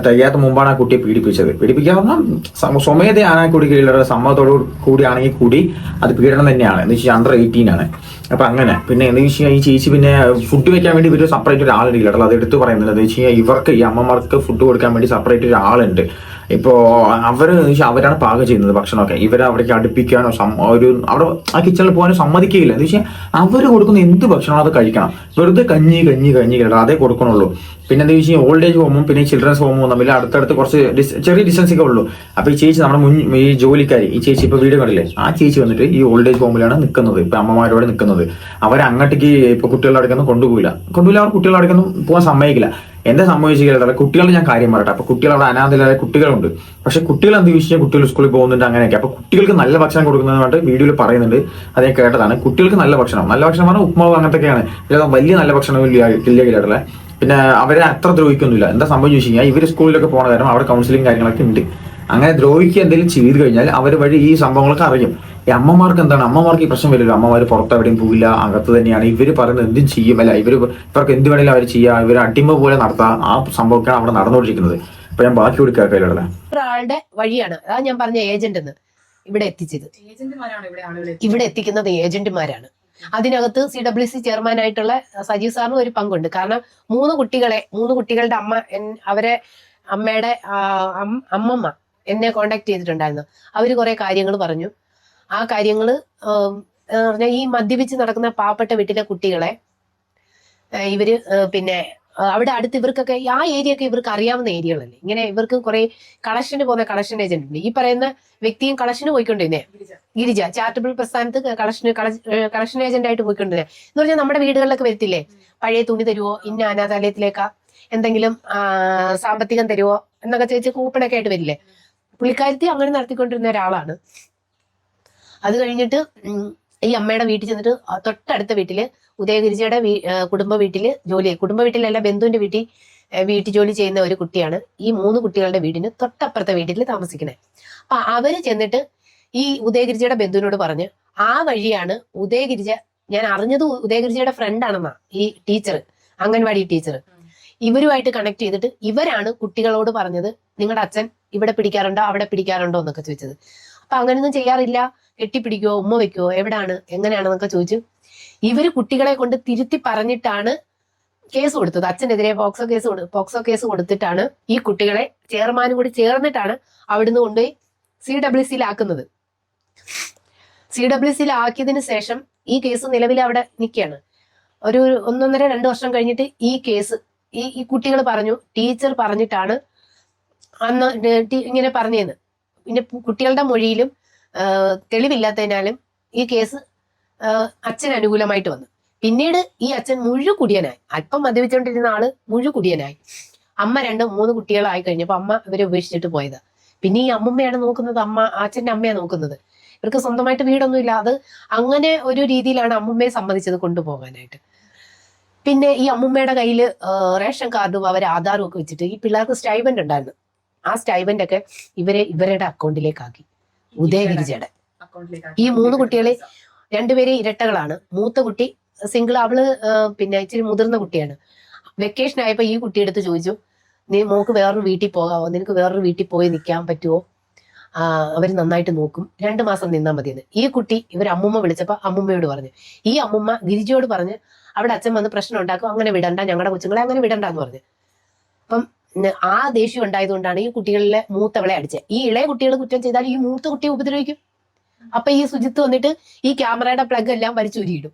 Speaker 1: തികയാത്ത മുമ്പാണ് ആ കുട്ടിയെ പീഡിപ്പിച്ചത്. പീഡിപ്പിക്കാവുന്ന സ്വമേധയാണ് ആ കീഴിലുള്ള സമ്മതത്തോടു കൂടിയാണെങ്കിൽ കൂടി അത് പീഡനം തന്നെയാണ്. എന്ന് വെച്ചാൽ അണ്ടർ എയ്റ്റീൻ ആണ്. അപ്പൊ അങ്ങനെ. പിന്നെ എന്ന് വെച്ചാൽ ഈ ചേച്ചി പിന്നെ ഫുഡ് വെക്കാൻ വേണ്ടി ഒരു സെപ്പറേറ്റ് ഒരാളുണ്ട് കേട്ടോ അത് എടുത്ത് പറയുന്നില്ല എന്ന് കഴിഞ്ഞാൽ ഇവർക്ക് ഈ അമ്മമാർക്ക് ഫുഡ് കൊടുക്കാൻ വേണ്ടി സെപ്പറേറ്റ് ഒരാളുണ്ട്. ഇപ്പോ അവർ എന്ന് വെച്ചാൽ അവരാണ് പാകം ചെയ്യുന്നത് ഭക്ഷണമൊക്കെ. ഇവരെ അവിടേക്ക് അടുപ്പിക്കാനോ ഒരു അവിടെ ആ കിച്ചണിൽ പോകാനോ സമ്മതിക്കുകയില്ല. എന്ന് വെച്ചാൽ അവർ കൊടുക്കുന്ന എന്ത് ഭക്ഷണം അത് കഴിക്കണം. വെറുതെ കഞ്ഞി കഞ്ഞി കഞ്ഞി കേട്ടോ. അതേ കൊടുക്കണുള്ളൂ. പിന്നെ എന്താ വെച്ചാൽ ഓൾഡ് ഏജ് ഹോമും പിന്നെ ചിൽഡ്രൻസ് ഹോമും തമ്മിൽ അടുത്തടുത്ത് കുറച്ച് ചെറിയ ഡിസ്റ്റൻസ് ഒക്കെ ഉള്ളൂ. അപ്പൊ ഈ ചേച്ചി നമ്മുടെ മുൻ ഈ ജോലിക്കാരി ഈ ചേച്ചി ഇപ്പൊ വീട് കണ്ടില്ലേ? ആ ചേച്ചി വന്നിട്ട് ഈ ഓൾഡ് ഏജ് ഹോമിലാണ് നിൽക്കുന്നത് ഇപ്പൊ അമ്മമാരോട് നിൽക്കുന്നത് അവരങ്ങോട്ടേക്ക് അവർ ഇപ്പൊ കുട്ടികളുടെ അടുക്കൊന്നും കൊണ്ടുപോയില്ല കൊണ്ടുപോയില്ല അവർ കുട്ടികളുടെ അടുക്കൊന്നും പോകാൻ സമ്മതിക്കില്ല. എന്താ സംഭവിച്ചിട്ടുള്ളത് കുട്ടികളുടെ ഞാൻ കാര്യം പറയട്ടെ. അപ്പൊ കുട്ടികൾ അവിടെ അനാഥരായ കുട്ടികളുണ്ട്. പക്ഷെ കുട്ടികൾ എന്ത് വിഷയം കുട്ടികൾ സ്കൂളിൽ പോകുന്നുണ്ട് അങ്ങനെയൊക്കെ. അപ്പൊ കുട്ടികൾക്ക് നല്ല ഭക്ഷണം കൊടുക്കുന്നതായിട്ട് വീഡിയോയിൽ പറയുന്നുണ്ട്. അത് ഞാൻ കേട്ടതാണ്. കുട്ടികൾക്ക് നല്ല ഭക്ഷണം. നല്ല ഭക്ഷണം പറഞ്ഞാൽ ഉപ്മാവ് അങ്ങനത്തെയൊക്കെയാണ്. വലിയ നല്ല ഭക്ഷണം ഇല്ല ഇല്ല പിന്നെ അവരെ അത്ര ദ്രോഹിക്കൊന്നുമില്ല. എന്താ സംഭവം ചോദിച്ചു കഴിഞ്ഞാൽ ഇവർ സ്കൂളിലൊക്കെ പോകുന്ന കാരണം അവിടെ കൗൺസിലിംഗ് കാര്യങ്ങളൊക്കെ ഉണ്ട്. അങ്ങനെ ദ്രോഹിക്കുക എന്തെങ്കിലും ചെയ്തു കഴിഞ്ഞാൽ അവർ വഴി ഈ സംഭവങ്ങളൊക്കെ അറിയും. ഈ അമ്മമാർക്ക് എന്താണ്? അമ്മമാർക്ക് ഈ പ്രശ്നം വരില്ല. അമ്മമാർ പുറത്ത് എവിടെയും പോവില്ല. അകത്ത് തന്നെയാണ്. ഇവർ പറയുന്നത് എന്തും ചെയ്യും. അല്ല ഇവർ ഇവർക്ക് എന്ത് വേണേലും അവർ ചെയ്യാം. ഇവർ അടിമ പോലെ നടത്താം. ആ സംഭവമൊക്കെയാണ് അവിടെ നടന്നുകൊണ്ടിരിക്കുന്നത്. അപ്പൊ ഞാൻ ബാക്കി കൂടി കേൾക്കില്ല
Speaker 2: ഒരാളുടെ വഴിയാണ്. അതാ ഞാൻ പറഞ്ഞ ഏജന്റ് എന്ന് ഇവിടെ എത്തിച്ചത്.
Speaker 3: ഏജന്റുമാരാണ് ഇവിടെ ആളുകളെ
Speaker 2: ഇവിടെ എത്തിക്കുന്നത് ഏജന്റുമാരാണ് അതിനകത്ത് സി ഡബ്ല്യു സി ചെയർമാൻ ആയിട്ടുള്ള സജീവ് സാറിന് ഒരു പങ്കുണ്ട്. കാരണം മൂന്ന് കുട്ടികളെ മൂന്ന് കുട്ടികളുടെ അമ്മ അവരെ അമ്മയുടെ അമ്മമ്മ എന്നെ കോണ്ടാക്ട് ചെയ്തിട്ടുണ്ടായിരുന്നു. അവർ കുറെ കാര്യങ്ങൾ പറഞ്ഞു. ആ കാര്യങ്ങൾ പറഞ്ഞാൽ ഈ മദ്യപിച്ച് നടക്കുന്ന പാവപ്പെട്ട വീട്ടിലെ കുട്ടികളെ ഇവർ പിന്നെ അവിടെ അടുത്ത് ഇവർക്കൊക്കെ ആ ഏരിയ ഒക്കെ ഇവർക്ക് അറിയാവുന്ന ഏരിയകളല്ലേ? ഇങ്ങനെ ഇവർക്ക് കുറെ കളക്ഷന് പോകുന്ന കളക്ഷൻ ഏജന്റ് ഉണ്ട് ഈ പറയുന്ന വ്യക്തിയും കളക്ഷന് പോയിക്കൊണ്ടിരുന്നേ.
Speaker 3: ഗിരിജ.
Speaker 2: ചാരിറ്റബിൾ പ്രസ്ഥാനത്ത് കളക്ഷൻ കളക്ഷൻ ഏജന്റ് ആയിട്ട് പോയിക്കൊണ്ടിരുന്നേ. എന്ന് പറഞ്ഞാൽ നമ്മുടെ വീടുകളിലൊക്കെ വരത്തില്ലേ? പഴയ തുണി തരുവോ? ഇന്ന അനാഥാലയത്തിലേക്കാ എന്തെങ്കിലും സാമ്പത്തികം തരുവോ? എന്നൊക്കെ ചോദിച്ച് കൂപ്പണൊക്കെ ആയിട്ട് വരില്ലേ? പുള്ളിക്കാരത്തി അങ്ങനെ നടത്തിക്കൊണ്ടിരുന്ന ഒരാളാണ്. അത് കഴിഞ്ഞിട്ട് ഈ അമ്മയുടെ വീട്ടിൽ ചെന്നിട്ട് തൊട്ടടുത്ത വീട്ടിൽ ഉദയഗിരിജയുടെ കുടുംബ വീട്ടിൽ ജോലി കുടുംബ വീട്ടിലല്ല ബന്ധുവിന്റെ വീട്ടിൽ വീട്ടു ജോലി ചെയ്യുന്ന ഒരു കുട്ടിയാണ് ഈ മൂന്ന് കുട്ടികളുടെ വീടിന് തൊട്ടപ്പുറത്തെ വീട്ടിൽ താമസിക്കുന്നത് അപ്പൊ അവർ ചെന്നിട്ട് ഈ ഉദയഗിരിജയുടെ ബന്ധുവിനോട് പറഞ്ഞ് ആ വഴിയാണ് ഉദയഗിരിജ ഞാൻ അറിഞ്ഞത് ഉദയഗിരിജയുടെ ഫ്രണ്ട് ആണെന്നാ ഈ ടീച്ചർ അംഗൻവാടി ടീച്ചർ ഇവരുമായിട്ട് കണക്ട് ചെയ്തിട്ട് ഇവരാണ് കുട്ടികളോട് പറഞ്ഞത് നിങ്ങളുടെ അച്ഛൻ ഇവിടെ പിടിക്കാറുണ്ടോ അവിടെ പിടിക്കാറുണ്ടോ എന്നൊക്കെ ചോദിച്ചത്. അപ്പൊ അങ്ങനെയൊന്നും ചെയ്യാറില്ല കെട്ടിപ്പിടിക്കോ ഉമ്മ വെക്കോ എവിടാണ് എങ്ങനെയാണെന്നൊക്കെ ചോദിച്ചു. ഇവർ കുട്ടികളെ കൊണ്ട് തിരുത്തി പറഞ്ഞിട്ടാണ് കേസ് കൊടുത്തത്. അച്ഛനെതിരെ പോക്സോ കേസ് പോക്സോ കേസ് കൊടുത്തിട്ടാണ് ഈ കുട്ടികളെ ചെയർമാനും കൂടി ചേർന്നിട്ടാണ് അവിടുന്ന് കൊണ്ടുപോയി സി ഡബ്ല്യു സിയിലാക്കുന്നത്. സി ഡബ്ല്യു സിയിലാക്കിയതിന് ശേഷം ഈ കേസ് നിലവിൽ അവിടെ നിൽക്കുകയാണ്. ഒരു ഒന്നൊന്നര രണ്ട് വർഷം കഴിഞ്ഞിട്ട് ഈ കേസ് ഈ ഈ കുട്ടികൾ പറഞ്ഞു ടീച്ചർ പറഞ്ഞിട്ടാണ് അന്ന് ഇങ്ങനെ പറഞ്ഞതെന്ന് പിന്നെ കുട്ടികളുടെ മൊഴിയിലും തെളിവില്ലാത്തതിനാലും ഈ കേസ് അച്ഛൻ അനുകൂലമായിട്ട് വന്നു. പിന്നീട് ഈ അച്ഛൻ മുഴു കുടിയനായി അല്പം മദ്യപിച്ചുകൊണ്ടിരുന്ന ആൾ മുഴു കുടിയനായി അമ്മ രണ്ട് മൂന്ന് കുട്ടികളായി കഴിഞ്ഞപ്പോൾ അമ്മ ഇവരെ ഉപേക്ഷിച്ചിട്ട് പോയത്. പിന്നെ ഈ അമ്മമ്മയാണ് നോക്കുന്നത് അമ്മ അച്ഛന്റെ അമ്മയാണ് നോക്കുന്നത്. ഇവർക്ക് സ്വന്തമായിട്ട് വീടൊന്നും ഇല്ല അത് അങ്ങനെ ഒരു രീതിയിലാണ് അമ്മമ്മയെ സമ്മതിച്ചത് കൊണ്ടുപോകാനായിട്ട്. പിന്നെ ഈ അമ്മമ്മയുടെ കയ്യിൽ റേഷൻ കാർഡും അവരെ ആധാറും ഒക്കെ വെച്ചിട്ട് ഈ പിള്ളേർക്ക് സ്റ്റൈബൻഡ് ഉണ്ടായിരുന്നു. ആ സ്റ്റൈബൻഡ് ഒക്കെ ഇവരെ ഇവരുടെ അക്കൗണ്ടിലേക്ക് ആക്കി ഉദയഗിരിജയുടെ. ഈ മൂന്ന് കുട്ടികളെ രണ്ടുപേരെ ഇരട്ടകളാണ്. മൂത്ത കുട്ടി സിംഗിൾ അവൾ പിന്നെ ഇച്ചിരി മുതിർന്ന കുട്ടിയാണ്. വെക്കേഷൻ ആയപ്പോ ഈ കുട്ടി എടുത്ത് ചോദിച്ചു നീ മോക്ക് വേറൊരു വീട്ടിൽ പോകാവോ? നിനക്ക് വേറൊരു വീട്ടിൽ പോയി നിൽക്കാൻ പറ്റുമോ ആ അവർ നന്നായിട്ട് നോക്കും. രണ്ടു മാസം നിന്നാൽ മതിയെന്ന്. ഈ കുട്ടി ഇവർ അമ്മുമ്മ വിളിച്ചപ്പോ അമ്മുമ്മയോട് പറഞ്ഞു. ഈ അമ്മുമ്മ ഗിരിജയോട് പറഞ്ഞ് അവിടെ അച്ഛൻ വന്ന് പ്രശ്നം ഉണ്ടാക്കും അങ്ങനെ വിടണ്ട. ഞങ്ങളുടെ കൊച്ചുങ്ങളെ അങ്ങനെ വിടണ്ട എന്ന് പറഞ്ഞു. അപ്പം ആ ദേഷ്യം ഉണ്ടായതുകൊണ്ടാണ് ഈ കുട്ടികളിലെ മൂത്തവളെ അടിച്ചത് ഈ ഇളയ കുട്ടികൾ കുറ്റം ചെയ്താൽ ഈ മൂത്ത കുട്ടിയെ ഉപദ്രവിക്കും. അപ്പൊ ഈ സുജിത്ത് വന്നിട്ട് ഈ ക്യാമറയുടെ പ്ലഗ് എല്ലാം വലിച്ചൂരിയിടും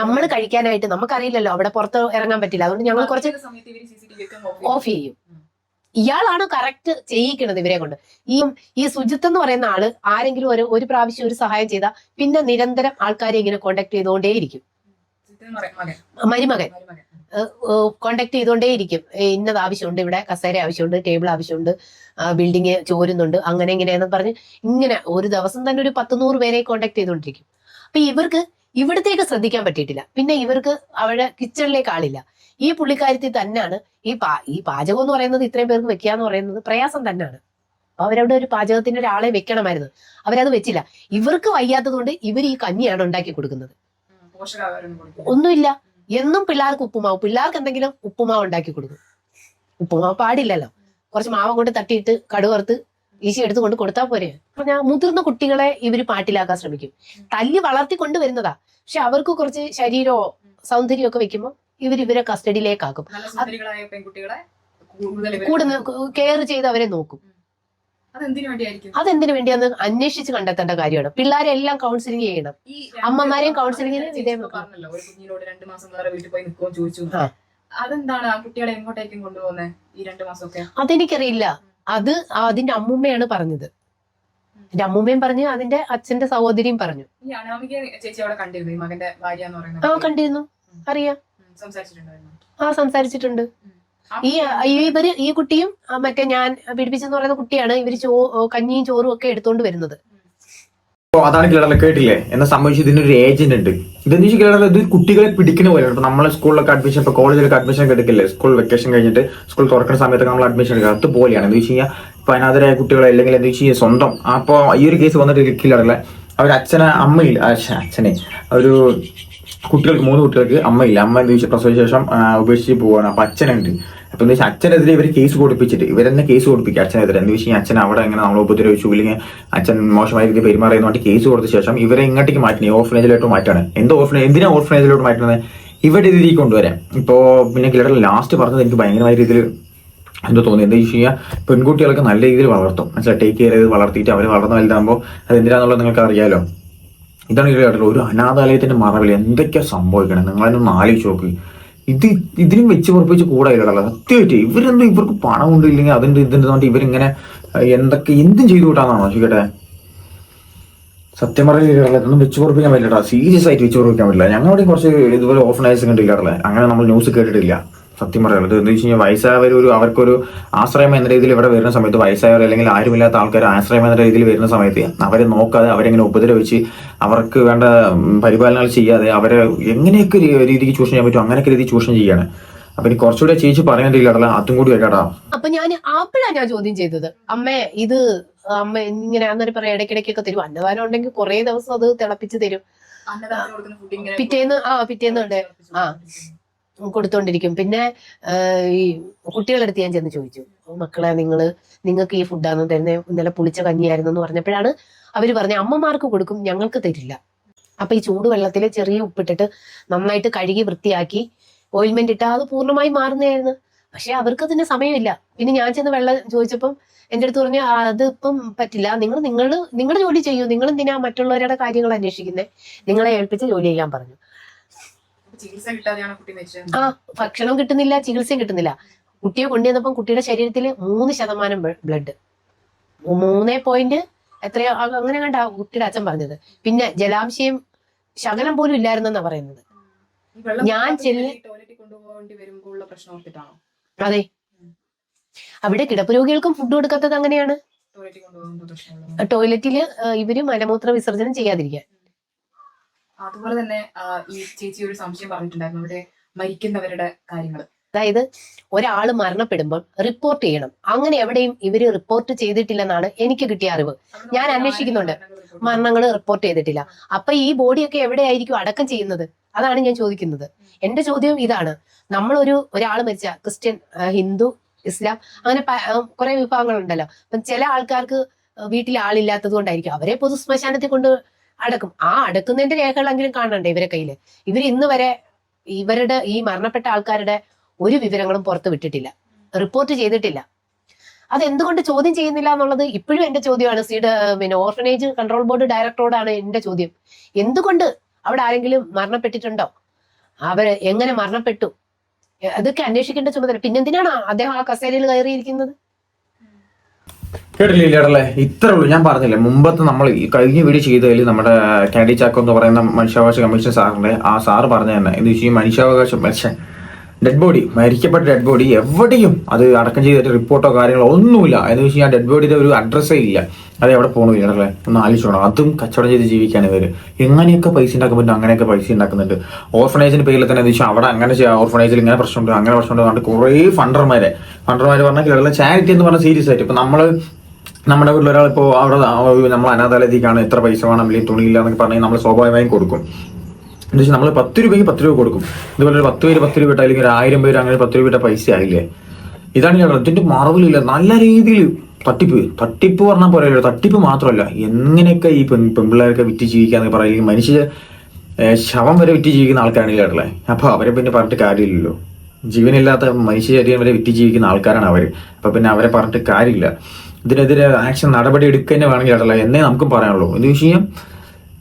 Speaker 2: നമ്മൾ കഴിക്കാനായിട്ട് നമുക്കറിയില്ലല്ലോ അവിടെ പുറത്ത് ഇറങ്ങാൻ പറ്റില്ല. അതുകൊണ്ട് ഞങ്ങൾ കുറച്ച്. ഓഫ് ചെയ്യും. ഇയാളാണ് കറക്റ്റ് ചെയ്യിക്കണത് ഇവരെ കൊണ്ട്. ഈ ഈ സുജിത്ത് എന്ന് പറയുന്ന ആൾ ആരെങ്കിലും ഒരു ഒരു പ്രാവശ്യം ഒരു സഹായം ചെയ്താൽ പിന്നെ നിരന്തരം ആൾക്കാരെ ഇങ്ങനെ കോണ്ടാക്ട് ചെയ്തുകൊണ്ടേയിരിക്കും. മരുമകൻ. കോണ്ടാക്ട് ചെയ്തുകൊണ്ടേയിരിക്കും ഇന്നത് ആവശ്യമുണ്ട് ഇവിടെ കസേര ആവശ്യമുണ്ട് ടേബിൾ ആവശ്യമുണ്ട് ബിൽഡിങ് ചോരുന്നുണ്ട് അങ്ങനെ ഇങ്ങനെയെന്ന് പറഞ്ഞ് ഇങ്ങനെ ഒരു ദിവസം തന്നെ ഒരു പത്ത് നൂറ് പേരെ കോണ്ടാക്ട് ചെയ്തുകൊണ്ടിരിക്കും അപ്പൊ ഇവർക്ക് ഇവിടത്തേക്ക് ശ്രദ്ധിക്കാൻ പറ്റിയിട്ടില്ല. പിന്നെ ഇവർക്ക് അവിടെ കിച്ചണിലേക്ക് ആളില്ല. ഈ പുള്ളിക്കാരത്തിൽ തന്നെയാണ് ഈ പാ ഈ പാചകം എന്ന് പറയുന്നത് ഇത്രയും പേർക്ക് വെക്കുക എന്ന് പറയുന്നത് പ്രയാസം തന്നെയാണ്. അപ്പൊ അവരവിടെ ഒരു പാചകത്തിന് ഒരാളെ വെക്കണമായിരുന്നു. അവരത് വെച്ചില്ല. ഇവർക്ക് വയ്യാത്തത് കൊണ്ട് ഇവർ ഈ കഞ്ഞിയാണ് ഉണ്ടാക്കി കൊടുക്കുന്നത്. ഒന്നുമില്ല. എന്നും പിള്ളേർക്ക് ഉപ്പുമാവ് പിള്ളേർക്ക് എന്തെങ്കിലും ഉപ്പുമാവ് ഉണ്ടാക്കി കൊടുക്കും. ഉപ്പുമാവ് പാടില്ലല്ലോ. കുറച്ച് മാവ് കൊണ്ട് തട്ടിയിട്ട് കടുവറുത്ത് ഈശി എടുത്തു കൊണ്ട് കൊടുത്താൽ പോരെ. അപ്പൊ ഞാൻ മുതിർന്ന കുട്ടികളെ ഇവർ പാട്ടിലാക്കാൻ ശ്രമിക്കും. തല്ലി വളർത്തി കൊണ്ടുവരുന്നതാ. പക്ഷെ അവർക്ക് കുറച്ച് ശരീരമോ സൗന്ദര്യമോ ഒക്കെ വെക്കുമ്പോൾ ഇവർ ഇവരെ കസ്റ്റഡിയിലേക്കാക്കും
Speaker 3: കൂടുതൽ
Speaker 2: കെയർ ചെയ്ത് അവരെ നോക്കും.
Speaker 3: അതെന്തിനു
Speaker 2: വേണ്ടിയാന്ന് അന്വേഷിച്ച് കണ്ടെത്തേണ്ട കാര്യമാണ്. പിള്ളേരെ എല്ലാം കൗൺസിലിംഗ് ചെയ്യണം അമ്മമാരെയും
Speaker 3: കൗൺസിലിംഗ്
Speaker 2: counselling-ന്
Speaker 3: ചേച്ചി
Speaker 2: ഇതേ
Speaker 3: ഇപ്പൊ
Speaker 2: വെക്കും.
Speaker 3: പറഞ്ഞല്ലോ ഒരു കുഞ്ഞിനോട് രണ്ടു മാസം വേറെ വീട്ടിൽ പോയി നിൽക്കുമോ ചോദിച്ചു. അതെന്താണ് ആ കുട്ടികളെ എങ്ങോട്ടേക്കും കൊണ്ടുപോകുന്നത് ഈ രണ്ടു മാസമൊക്കെ?
Speaker 2: അതെനിക്കറിയില്ല. അത് അതിന്റെ അമ്മൂമ്മയാണ് പറഞ്ഞത്. എന്റെ അമ്മൂമ്മയും പറഞ്ഞു അതിന്റെ അച്ഛന്റെ സഹോദരിയും പറഞ്ഞു.
Speaker 3: ഈ അനാമിക ചേച്ചി അവിടെ കണ്ടിരുന്നു ഈ മകന്റെ ഭാര്യ എന്ന്
Speaker 2: ആ
Speaker 3: പറയുന്നത്
Speaker 2: കണ്ടിരുന്നു. അറിയാം.
Speaker 3: സംസാരിച്ചിട്ടുണ്ട് സംസാരിച്ചിട്ടുണ്ടായിരുന്നു.
Speaker 2: ആ സംസാരിച്ചിട്ടുണ്ട്.
Speaker 3: ആ
Speaker 2: ഈ ഇവർ ഈ കുട്ടിയും മറ്റേ ഞാൻ പീഡിപ്പിച്ചെന്ന് പറയുന്ന കുട്ടിയാണ് ഇവർ ചോ കഞ്ഞിയും ചോറും ഒക്കെ എടുത്തോണ്ട് വരുന്നത്.
Speaker 1: അതാണ് കിളടല കേട്ടില്ലേ? എന്നെ സംബന്ധിച്ച് ഇതിനൊരു ഏജന്റ് ഉണ്ട്. ഇതെന്ന് വെച്ചാൽ കിളടല ഇത് കുട്ടികളെ പിടിക്കുന്ന പോലെ ഇപ്പൊ നമ്മളെ സ്കൂളിലൊക്കെ അഡ്മിഷൻ ഇപ്പൊ കോളേജിലൊക്കെ അഡ്മിഷൻ എടുക്കില്ലേ? സ്കൂൾ വെക്കേഷൻ കഴിഞ്ഞിട്ട് സ്കൂൾ തുറക്കുന്ന സമയത്തൊക്കെ നമ്മൾ അഡ്മിഷൻ എടുക്കുക അതുപോലെയാണ് എന്ന് വെച്ച് കഴിഞ്ഞാൽ ഇപ്പൊ അനാഥരായ കുട്ടികളെ അല്ലെങ്കിൽ എന്താ വെച്ച് കഴിഞ്ഞാൽ സ്വന്തം അപ്പൊ ഈ ഒരു കേസ് വന്നിട്ട് കിളടല അമ്മയില്ല ആ, അച്ഛനെ ഒരു കുട്ടികൾക്ക് മൂന്ന് കുട്ടികൾക്ക് അമ്മയില്ല അമ്മ എന്താ വെച്ചാൽ പ്രസവ ശേഷം ഉപേക്ഷിച്ച് പോവാണ്. അപ്പൊ അച്ഛനുണ്ട്. അപ്പൊ എന്താ വെച്ചാൽ അച്ഛനെതിരെ ഇവർ കേസ് കൊടുപ്പിച്ചിട്ട് ഇവരെന്നെ കേസ് കൊടുപ്പിക്കുക അച്ഛനെതിരെ. എന്ന് വെച്ചാൽ അച്ഛൻ അവിടെ എങ്ങനെ നമ്മൾ ഉപദ്രവിച്ചു? ഇല്ലെങ്കിൽ അച്ഛൻ മോശമായ രീതിയിൽ പെരുമാറിയെന്ന് പറഞ്ഞിട്ട് കേസ് കൊടുത്ത ശേഷം ഇവരെ ഇങ്ങോട്ടേക്ക് മാറ്റണേ. ഓർഫനേജിലോട്ട് മാറ്റാണ് എന്ത് ഓർഫനേജ് എന്തിനാ ഓർഫനേജിലോട്ട് മാറ്റുന്നത്? ഇവരുടെ രീതിയിൽ കൊണ്ടുവരാം. ഇപ്പോ പിന്നെ കിലർ ലാസ്റ്റ് പറഞ്ഞത് എനിക്ക് ഭയങ്കരമായ രീതിയിൽ എന്തോ തോന്നി. എന്താ വെച്ച് കഴിഞ്ഞാൽ പെൺകുട്ടികളൊക്കെ നല്ല രീതിയിൽ വളർത്തും. മനസ്സിലായി? ടേക്ക് കെയർ ചെയ്ത് വളർത്തിയിട്ട് അവർ വളർന്ന് വലുതാകുമ്പോൾ അത് എന്തിനാന്നുള്ളത് നിങ്ങൾക്ക് അറിയാലോ ഇതാണ് ഈ കേട്ടോ ഒരു അനാഥാലയത്തിന്റെ മറവിൽ എന്തൊക്കെയാ സംഭവിക്കണം? നിങ്ങളതിനൊന്ന് ആലോചിച്ച് ചോക്ക് ഇത് ഇതിനും വെച്ച് ഉറപ്പിച്ച് കൂടെ ഇല്ലല്ലോ സത്യമായിട്ട് ഇവരെന്തോ ഇവർക്ക് പണം കൊണ്ടില്ലെങ്കിൽ അതിന്റെ ഇതിന്റെ തോന്നിട്ട് ഇവരിങ്ങനെ എന്തൊക്കെ എന്തും ചെയ്തു കൂട്ടാന്നാണോ? ചോദിക്കട്ടെ സത്യം പറയുന്നില്ല ഇതൊന്നും വെച്ച് ഉറപ്പിക്കാൻ പറ്റില്ല സീരിയസ് ആയിട്ട് വെച്ച് ഉറപ്പിക്കാൻ പറ്റില്ല. ഞങ്ങളുടെ കുറച്ച് ഇതുപോലെ ഓർഫനൈസ് കണ്ടില്ല അങ്ങനെ നമ്മൾ ന്യൂസ് കേട്ടിട്ടില്ല. സത്യം പറയുന്നത് എന്താ വെച്ച് കഴിഞ്ഞാൽ വയസ്സായവർ ഒരു അവർക്കൊരു ആശ്രയം എന്ന രീതിയിൽ ഇവിടെ വരുന്ന സമയത്ത് വയസ്സായവർ അല്ലെങ്കിൽ ആരുമില്ലാത്ത ആൾക്കാർ ആശ്രയം എന്ന രീതിയിൽ വരുന്ന സമയത്ത് അവരെ നോക്കാതെ അവരെങ്ങനെ ഉപദ്രവിച്ച് അവർക്ക് വേണ്ട പരിപാലനങ്ങൾ ചെയ്യാതെ അവരെ എങ്ങനെയൊക്കെ രീതിക്ക് ചൂഷണം ചെയ്യാൻ പറ്റും അങ്ങനെയൊക്കെ രീതി ചൂഷണം ചെയ്യാണ്. അപ്പൊ ഇനി കുറച്ചുകൂടെ ചേച്ചി പറയാൻ ഇല്ലടല്ല അതും കൂടി കേട്ടാ.
Speaker 2: അപ്പൊ ഞാൻ ആപ്പിളാണ് ഞാൻ ചോദ്യം ചെയ്തത്. അമ്മേ ഇത് അമ്മ ഇങ്ങനെ അന്നേരം പറയാം ഇടയ്ക്കിടയ്ക്കൊക്കെ തരും. അന്നദാനം ഉണ്ടെങ്കിൽ കുറെ ദിവസം അത് തിളപ്പിച്ച് തരും.
Speaker 3: അന്നദാനത്തിന് കൊടുക്കുന്ന ഫുഡ് ഇങ്ങനെ
Speaker 2: പിറ്റേന്ന് ആ പിറ്റേന്ന് ഉണ്ട്. ആ. കൊടുത്തോണ്ടിരിക്കും. പിന്നെ ഈ കുട്ടികളുടെ അടുത്ത് ഞാൻ ചെന്ന് ചോദിച്ചു. മക്കളെ നിങ്ങൾ നിങ്ങൾക്ക് ഈ ഫുഡാണ് തരുന്നത് ഇന്നലെ പുളിച്ച കഞ്ഞിയായിരുന്നു എന്ന് പറഞ്ഞപ്പോഴാണ് അവർ പറഞ്ഞ അമ്മമാർക്ക് കൊടുക്കും ഞങ്ങൾക്ക് തരില്ല. അപ്പൊ ഈ ചൂടുവെള്ളത്തിൽ ചെറിയ ഉപ്പിട്ടിട്ട് നന്നായിട്ട് കഴുകി വൃത്തിയാക്കി ഓയിൽമെന്റ് ഇട്ടാൽ അത് പൂർണമായി മാറുന്നതായിരുന്നു. പക്ഷെ അവർക്ക് അതിന് സമയമില്ല. പിന്നെ ഞാൻ ചെന്ന് വെള്ളം ചോദിച്ചപ്പം എന്റെ അടുത്ത് പറഞ്ഞു "ആ, അത് ഇപ്പം പറ്റില്ല. നിങ്ങൾ നിങ്ങൾ നിങ്ങളുടെ ജോലി ചെയ്യൂ. നിങ്ങൾ എന്തിനാ മറ്റുള്ളവരുടെ കാര്യങ്ങൾ അന്വേഷിക്കുന്നത് നിങ്ങളെ ഏൽപ്പിച്ച് ജോലി ചെയ്യാൻ പറഞ്ഞു.
Speaker 3: ചികിത്സ കിട്ടാതെയാണ് കുട്ടി മരിച്ചത്?
Speaker 2: ആ ഭക്ഷണം കിട്ടുന്നില്ല ചികിത്സയും കിട്ടുന്നില്ല. കുട്ടിയെ കൊണ്ടുവന്നപ്പം കുട്ടിയുടെ ശരീരത്തിൽ മൂന്ന് ശതമാനം ബ്ലഡ് മൂന്നേ പോയിന്റ് എത്രയോ അങ്ങനെ കണ്ട കുട്ടിയുടെ അച്ഛൻ പറഞ്ഞത്. പിന്നെ ജലാംശയം ശകലം പോലും ഇല്ലായിരുന്നെന്നാ പറയുന്നത്. ഞാൻ ചെല്ല്- അതെ. അവിടെ കിടപ്പ് രോഗികൾക്കും ഫുഡ് കൊടുക്കാത്തത് അങ്ങനെയാണ്.
Speaker 3: ടോയ്ലറ്റിൽ
Speaker 2: ഇവർ മലമൂത്ര വിസർജനം ചെയ്യാതിരിക്കാൻ
Speaker 3: അതുപോലെ തന്നെ ഈ ചേച്ചി ഒരു സംശയം പറഞ്ഞിട്ടുണ്ടായിരുന്നു അവിടെ മരിക്കുന്നവരുടെ കാര്യങ്ങൾ
Speaker 2: അതായത് ഒരാൾ മരണപ്പെടുമ്പോൾ റിപ്പോർട്ട് ചെയ്യണം. അങ്ങനെ എവിടെയും ഇവർ റിപ്പോർട്ട് ചെയ്തിട്ടില്ലെന്നാണ് എനിക്ക് കിട്ടിയ അറിവ്. ഞാൻ അന്വേഷിക്കുന്നുണ്ട്. മരണങ്ങൾ റിപ്പോർട്ട് ചെയ്തിട്ടില്ല. അപ്പൊ ഈ ബോഡിയൊക്കെ എവിടെയായിരിക്കും അടക്കം ചെയ്യുന്നത്? അതാണ് ഞാൻ ചോദിക്കുന്നത്. എന്റെ ചോദ്യം ഇതാണ്. നമ്മളൊരു ഒരാൾ മരിച്ച ക്രിസ്ത്യൻ ഹിന്ദു ഇസ്ലാം അങ്ങനെ കുറെ വിഭാഗങ്ങളുണ്ടല്ലോ. അപ്പം ചില ആൾക്കാർക്ക് വീട്ടിൽ ആളില്ലാത്തത് കൊണ്ടായിരിക്കും. അവരെ പൊതു ശ്മശാനത്തിൽ കൊണ്ട് അടക്കും. ആ അടക്കുന്നതിന്റെ രേഖകളെങ്കിലും കാണണ്ടേ ഇവരെ കയ്യിൽ? ഇവർ ഇന്ന് വരെ ഇവരുടെ ഈ മരണപ്പെട്ട ആൾക്കാരുടെ ഒരു വിവരങ്ങളും പുറത്ത് വിട്ടിട്ടില്ല. റിപ്പോർട്ട് ചെയ്തിട്ടില്ല. അതെന്തുകൊണ്ട് ചോദ്യം ചെയ്യുന്നില്ല എന്നുള്ളത് ഇപ്പോഴും എന്റെ ചോദ്യമാണ്. സീഡ് പിന്നെ ഓർഫനേജ് കൺട്രോൾ ബോർഡ് ഡയറക്ടറോടാണ് എന്റെ ചോദ്യം. എന്തുകൊണ്ട് അവിടെ ആരെങ്കിലും മരണപ്പെട്ടിട്ടുണ്ടോ? അവർ എങ്ങനെ മരണപ്പെട്ടു? അതൊക്കെ അന്വേഷിക്കേണ്ട ചുമതല. പിന്നെന്തിനാണ് അദ്ദേഹം ആ കസേരയിൽ കയറിയിരിക്കുന്നത്?
Speaker 1: കേട്ടില്ലേ ഇല്ലടല്ലേ ഇത്രേ ഉള്ളൂ. ഞാൻ പറഞ്ഞില്ലേ മുമ്പത്തെ നമ്മൾ ഈ കഴിഞ്ഞ വീഡിയോ ചെയ്തതിൽ നമ്മുടെ കാൻഡി ചാക്കോ എന്ന് പറയുന്ന മനുഷ്യാവകാശ കമ്മീഷൻ സാറിന്റെ ആ സാറ് പറഞ്ഞ തന്നെ എന്ന് വെച്ചാൽ ഈ മനുഷ്യാവകാശം മനുഷ്യ ഡെഡ് ബോഡി മരിക്കപ്പെട്ട ഡെഡ് ബോഡി എവിടെയും അത് അടക്കം ചെയ്തിട്ട് റിപ്പോർട്ടോ കാര്യങ്ങളോ ഒന്നുമില്ല. എന്ന് വെച്ച് കഴിഞ്ഞാൽ ഡെഡ് ബോഡിയുടെ ഒരു അഡ്രസ്സേ ഇല്ല. അത് എവിടെ പോകണില്ല അല്ലേ ഒന്ന് ആലോചിച്ചോണം അതും കച്ചവടം ചെയ്ത് ജീവിക്കാൻ ഇവർ. എങ്ങനെയൊക്കെ പൈസ ഉണ്ടാക്കാൻ പറ്റും അങ്ങനെയൊക്കെ പൈസ ഉണ്ടാക്കുന്നുണ്ട്. ഓർഫനേജിന്റെ പേരിൽ തന്നെ വെച്ചാൽ അവിടെ അങ്ങനെ ഓർഫനേജിൽ ഇങ്ങനെ പ്രശ്നമുണ്ട് അങ്ങനെ പ്രശ്നമുണ്ട് പറഞ്ഞിട്ട് കുറേ ഫണ്ടർമാരെ. ഫണ്ടർമാർ പറഞ്ഞാൽ കേരള ചാരിറ്റി എന്ന് പറഞ്ഞ സീരിയസ് ആയിട്ട് ഇപ്പൊ നമ്മൾ നമ്മുടെ വീട്ടിൽ ഒരാൾ ഇപ്പോൾ അവിടെ നമ്മൾ അനാഥാലയത്തിക്കാണ് എത്ര പൈസ വേണം അല്ലെങ്കിൽ തുണിയില്ല എന്നൊക്കെ പറഞ്ഞാൽ നമ്മൾ സ്വാഭാവികമായും കൊടുക്കും. എന്ന് വെച്ചാൽ നമ്മൾ പത്ത് രൂപയ്ക്ക് പത്ത് രൂപ കൊടുക്കും. ഇതുപോലെ ഒരു പത്ത് പേര് പത്ത് രൂപ ഇട്ടാൽ അല്ലെങ്കിൽ ഒരു ആയിരം പേര് അങ്ങനെ പത്ത് രൂപ ഇട്ട പൈസ ആയില്ലേ? ഇതാണ് ഞാൻ അതിന്റെ മറവിലില്ല നല്ല രീതിയിൽ തട്ടിപ്പ്. തട്ടിപ്പ് പറഞ്ഞാൽ പോലെ തട്ടിപ്പ് മാത്രമല്ല. എങ്ങനെയൊക്കെ ഈ പെൺ പെൺപിള്ളേരൊക്കെ വിറ്റ് ജീവിക്കാന്ന് പറയുക മനുഷ്യ ശവം വരെ വിറ്റ് ജീവിക്കുന്ന ആൾക്കാരാണ് കേട്ടല്ലേ? അപ്പൊ അവരെ പിന്നെ പറഞ്ഞിട്ട് കാര്യമില്ലല്ലോ. ജീവനില്ലാത്ത മനുഷ്യ ശരീരം വരെ വിറ്റ് ജീവിക്കുന്ന ആൾക്കാരാണ് അവർ. അപ്പൊ പിന്നെ അവരെ പറഞ്ഞിട്ട് കാര്യമില്ല. ഇതിനെതിരെ ആക്ഷൻ നടപടി എടുക്കുക തന്നെ വേണമെങ്കിൽ കേട്ടല്ലേ? എന്നേ നമുക്കും പറയാനുള്ളൂ. എന്ന് വെച്ച് കഴിഞ്ഞാൽ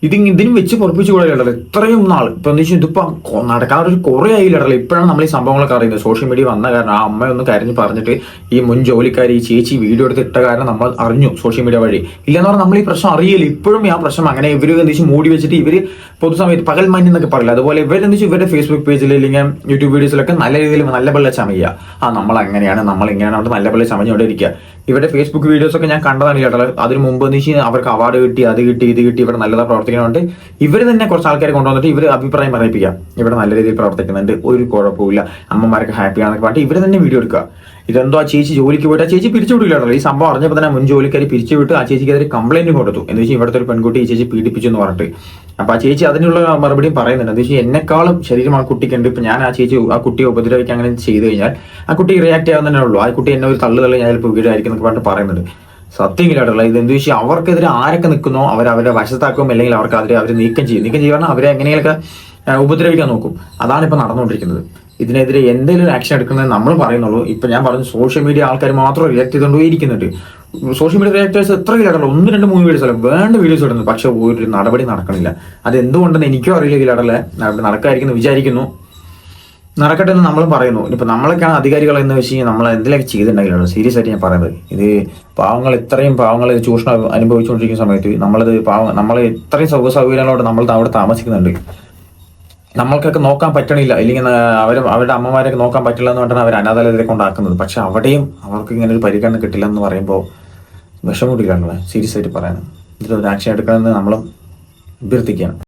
Speaker 1: ഇത് ഇതിനും വെച്ച് പൊറപ്പിച്ചു കൂടെ ഇത്രയും നാൾ. ഇപ്പൊ എന്താ വെച്ചാൽ ഇതിപ്പോ നടക്കാറൊരു കുറേ ആയില്ലടല്ലോ ഇപ്പോഴാണ് നമ്മൾ ഈ സംഭവങ്ങളൊക്കെ അറിയുന്നത്. സോഷ്യൽ മീഡിയ വന്ന കാരണം ആ അമ്മ ഒന്ന് കരഞ്ഞ് പറഞ്ഞിട്ട് ഈ മുൻ ജോലിക്കാരി ഈ ചേച്ചി വീഡിയോ എടുത്ത് ഇട്ട കാരണം നമ്മൾ അറിഞ്ഞു സോഷ്യൽ മീഡിയ വഴി. ഇല്ലെന്ന് പറഞ്ഞാൽ നമ്മൾ ഈ പ്രശ്നം അറിയില്ല ഇപ്പോഴും ആ പ്രശ്നം അങ്ങനെ ഇവർ എന്താ വെച്ചാൽ മൂടി വെച്ചിട്ട് ഇവർ പൊതുസമയത്ത് പകൽ മഞ്ഞ് എന്നൊക്കെ പറയില്ല? അതുപോലെ ഇവരെന്താ വെച്ചാൽ ഇവരുടെ ഫേസ്ബുക്ക് പേജിൽ അല്ലെങ്കിൽ യൂട്യൂബ് വീഡിയോസിലൊക്കെ നല്ല രീതിയിൽ നല്ല പിള്ള ചമയ്യ. ആ നമ്മൾ അങ്ങനെയാണ് നമ്മൾ ഇങ്ങനെയാണ്. അവിടെ നല്ല പിള്ള ചമഞ്ഞുകൊണ്ടിരിക്കുക ഇവരുടെ ഫേസ്ബുക്ക് വീഡിയോസ് ഒക്കെ ഞാൻ കണ്ടതാണ് കേട്ടത് അതിന് മുമ്പ് എന്ന് വെച്ചാൽ അവർക്ക് അവാർഡ് കിട്ടി അത് കിട്ടി ഇത് കിട്ടി ഇവിടെ നല്ലതാ പ്രവർത്തിക്കുന്നുണ്ട് ഇവർ തന്നെ കുറച്ച് ആൾക്കാരെ കൊണ്ടുവന്നിട്ട് ഇവർ അഭിപ്രായം പറയിപ്പിക്കാം ഇവിടെ നല്ല രീതിയിൽ പ്രവർത്തിക്കുന്നുണ്ട് ഒരു കുഴപ്പമില്ല അമ്മമാർക്ക് ഹാപ്പിയാണെന്നൊക്കെ പറഞ്ഞിട്ട് ഇവർ തന്നെ വീഡിയോ എടുക്കുക. ഇതെന്തോ ആ ചേച്ചി ജോലിക്ക് പോയിട്ട് ആ ചേച്ചി പിരിച്ചുവിടില്ലാണല്ലോ ഈ സംഭവം അറിഞ്ഞപ്പോൾ തന്നെ മുൻ ജോലിക്കാരി പിരിച്ചുവിട്ട് ആ ചേച്ചിക്കെതിരെ കംപ്ലൈന്റ് കൊടുത്തു. എന്ന് വെച്ചാൽ ഇവിടുത്തെ ഒരു പെൺകുട്ടി ഈ ചേച്ചി പീഡിപ്പിച്ചു എന്ന് പറഞ്ഞിട്ട്. അപ്പൊ ആ ചേച്ചി അതിനുള്ള മറുപടിയും പറയുന്നുണ്ട്. എന്താ വെച്ചാൽ എന്നെക്കാളും ശരീരം ആ കുട്ടിക്കുണ്ട് ഇപ്പൊ ഞാൻ ആ ചേച്ചി ആ കുട്ടിയെ ഉപദ്രവിക്കാൻ അങ്ങനെ ചെയ്തു കഴിഞ്ഞാൽ ആ കുട്ടി റിയാക്ട് ചെയ്യാവുന്നതന്നെ ഉള്ളൂ. ആ കുട്ടി എന്നെ ഒരു തള്ളു തള്ളി ഞാൻ ചിലപ്പോൾ വീടായിരിക്കും എന്നൊക്കെ പറഞ്ഞിട്ട് പറയുന്നുണ്ട്. സത്യമില്ലാട്ടുള്ള ഇത് എന്ത് വെച്ചാൽ അവർക്കെതിരെ ആരൊക്കെ നിൽക്കുന്നോ അവർ അവരെ വശത്താക്കും അല്ലെങ്കിൽ അവർക്ക് അതിരെ അവർ നീക്കം ചെയ്യും. നീക്കം ചെയ്യാൻ അവരെ എങ്ങനെയൊക്കെ ഉപദ്രവിക്കാൻ നോക്കും. അതാണ് ഇപ്പൊ നടന്നുകൊണ്ടിരിക്കുന്നത്. ഇതിനെതിരെ എന്തെങ്കിലും ആക്ഷൻ എടുക്കുന്നത് നമ്മൾ പറയുന്നുള്ളൂ. ഇപ്പൊ ഞാൻ പറഞ്ഞു സോഷ്യൽ മീഡിയ ആൾക്കാർ മാത്രം റിയാക്ട് ചെയ്തുകൊണ്ടേ ഇരിക്കുന്നുണ്ട്. സോഷ്യൽ മീഡിയ ക്രിയേറ്റേഴ്സ് എത്ര ഇല്ലാടല്ലോ ഒന്ന് രണ്ട് മൂന്ന് വീഡിയോസ് അല്ല വേണ്ട വീഡിയോസ് ഇടുന്നു. പക്ഷെ ഒരു നടപടി നടക്കണില്ല. അത് എന്തുകൊണ്ടെന്ന് എനിക്കും അറിയില്ല കിലാടല്ലേ നടക്കായിരിക്കുന്നു വിചാരിക്കുന്നു. നടക്കട്ടെ എന്ന് നമ്മളും പറയുന്നു. ഇപ്പം നമ്മളൊക്കെയാണ് അധികാരികൾ എന്ന് വെച്ച് കഴിഞ്ഞാൽ നമ്മൾ എന്തെങ്കിലും ചെയ്തിട്ടുണ്ടെങ്കിലാണ് സീരിയസ് ആയിട്ട് ഞാൻ പറയുന്നത്. ഇത് പാവങ്ങൾ ഇത്രയും പാവങ്ങൾ ചൂഷണം അനുഭവിച്ചുകൊണ്ടിരിക്കുന്ന സമയത്ത് നമ്മളത് പാവ നമ്മൾ ഇത്രയും സുഖ സൗകര്യങ്ങളോട് നമ്മൾ അവിടെ താമസിക്കുന്നുണ്ട്. നമ്മൾക്കൊക്കെ നോക്കാൻ പറ്റണില്ല. ഇല്ലെങ്കിൽ അവർ അവരുടെ അമ്മമാരൊക്കെ നോക്കാൻ പറ്റില്ല എന്ന് പറഞ്ഞാൽ അവർ അനാഥാലയത്തിലേക്ക് കൊണ്ടാക്കുന്നത്. പക്ഷെ അവിടെയും അവർക്ക് ഇങ്ങനെ ഒരു പരിഗണന കിട്ടില്ല എന്ന് പറയുമ്പോൾ വിഷമം കാണുന്നത് സീരിയസ് ആയിട്ട് പറയാൻ ഇതിലൊരു ആക്ഷൻ എടുക്കണമെന്ന് നമ്മളും അഭ്യർത്ഥിക്കുകയാണ്.